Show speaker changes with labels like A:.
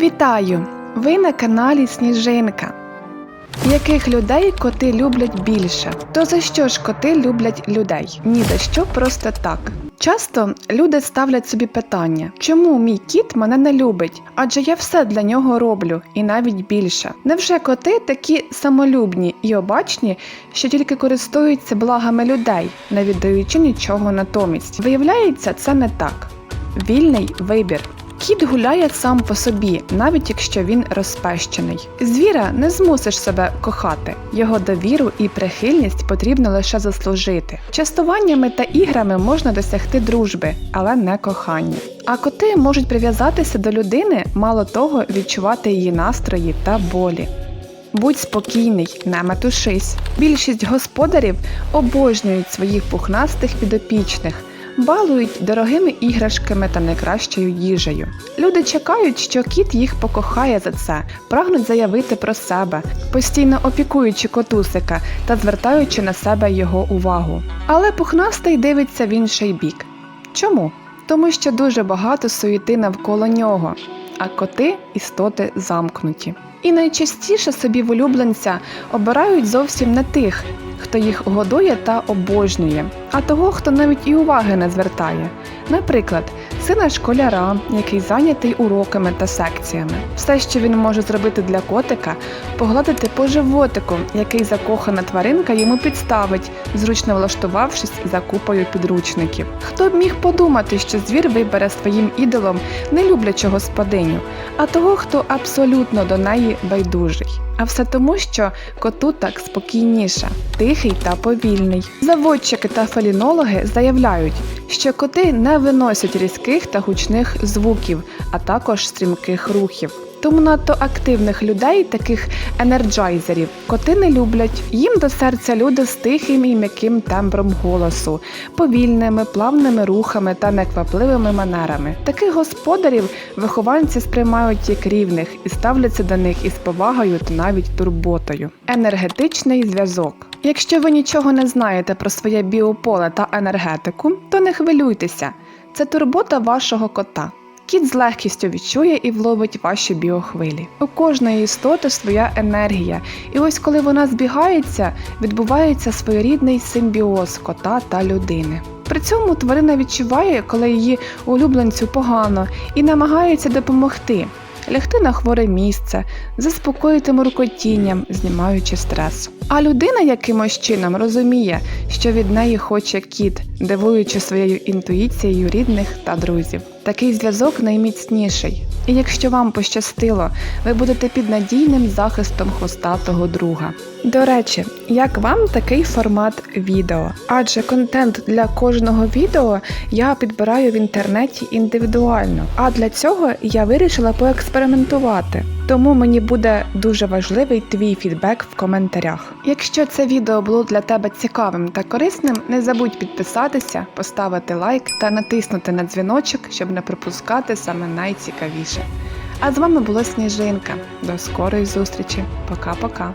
A: Вітаю! Ви на каналі Сніжинка. Яких людей коти люблять більше? То за що ж коти люблять людей? Ні за що просто так. Часто люди ставлять собі питання, чому мій кіт мене не любить? Адже я все для нього роблю, і навіть більше. Невже коти такі самолюбні і обачні, що тільки користуються благами людей, не віддаючи нічого натомість? Виявляється, це не так. Вільний вибір. Кіт гуляє сам по собі, навіть якщо він розпещений. Звіра не змусиш себе кохати. Його довіру і прихильність потрібно лише заслужити. Частуваннями та іграми можна досягти дружби, але не кохання. А коти можуть прив'язатися до людини, мало того, відчувати її настрої та болі. Будь спокійний, не метушись. Більшість господарів обожнюють своїх пухнастих підопічних, балують дорогими іграшками та найкращою їжею. Люди чекають, що кіт їх покохає за це, прагнуть заявити про себе, постійно опікуючи котусика та звертаючи на себе його увагу. Але пухнастий дивиться в інший бік. Чому? Тому що дуже багато суєти навколо нього, а коти істоти замкнуті. І найчастіше собі в улюбленця обирають зовсім не тих, хто їх годує та обожнює, а того, хто навіть і уваги не звертає. Наприклад, сина школяра, який зайнятий уроками та секціями. Все, що він може зробити для котика, погладити по животику, який закохана тваринка йому підставить, зручно влаштувавшись за купою підручників. Хто б міг подумати, що звір вибере своїм ідолом не люблячу господиню, а того, хто абсолютно до неї байдужий. А все тому, що коту так спокійніше, тихий та повільний. Заводчики та фелінологи заявляють, що коти не виносять різких та гучних звуків, а також стрімких рухів. Тому надто активних людей, таких енерджайзерів, коти не люблять. Їм до серця люди з тихим і м'яким тембром голосу, повільними, плавними рухами та неквапливими манерами. Таких господарів вихованці сприймають як рівних і ставляться до них із повагою та навіть турботою. Енергетичний зв'язок. Якщо ви нічого не знаєте про своє біополе та енергетику, то не хвилюйтеся. Це турбота вашого кота. Кіт з легкістю відчує і вловить ваші біохвилі. У кожної істоти своя енергія, і ось коли вона збігається, відбувається своєрідний симбіоз кота та людини. При цьому тварина відчуває, коли її улюбленцю погано, і намагається допомогти. Лягти на хворе місце, заспокоїти муркотінням, знімаючи стрес. А людина якимось чином розуміє, що від неї хоче кіт, дивуючи своєю інтуїцією рідних та друзів. Такий зв'язок найміцніший. І якщо вам пощастило, ви будете під надійним захистом хвостатого друга. До речі, як вам такий формат відео? Адже контент для кожного відео я підбираю в інтернеті індивідуально. А для цього я вирішила поекспериментувати. Тому мені буде дуже важливий твій фідбек в коментарях. Якщо це відео було для тебе цікавим та корисним, не забудь підписатися, поставити лайк та натиснути на дзвіночок, щоб не пропускати саме найцікавіше. А з вами була Сніжинка. До скорої зустрічі. Пока-пока.